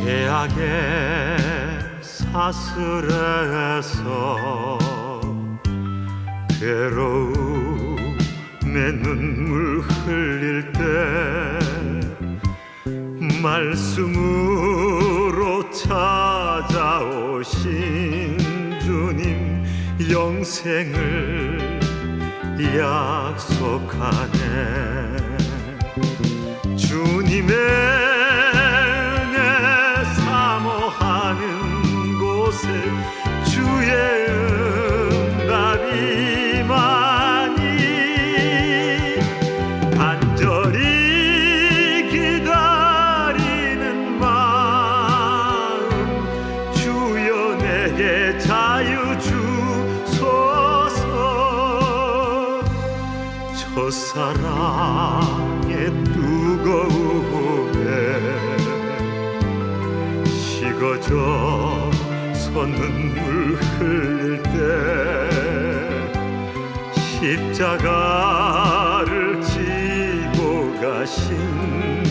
생각에 사슬해서 괴로움에 눈물 흘릴 때 말씀으로 찾아오신 주님 영생을 약속하네. 주님의 주소서. 첫사랑의 뜨거움에 식어져 서 눈물 흘릴 때 십자가를 지고 가신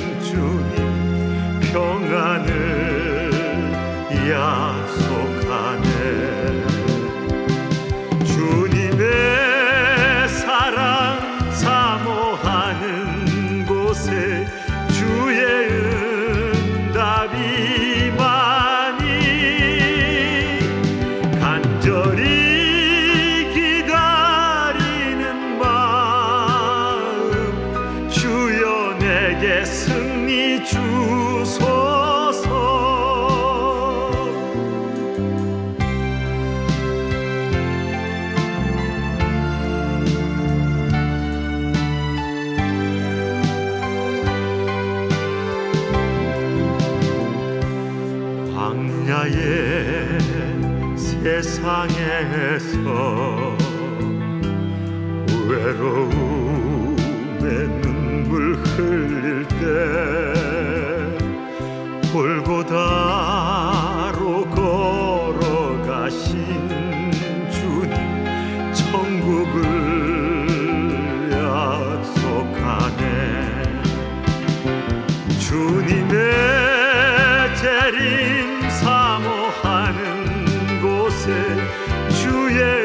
광야의 세상에서 외로움에 눈물 흘릴 때 골고다로 걸어가신 주님 천국을 약속하네. 주님의 주의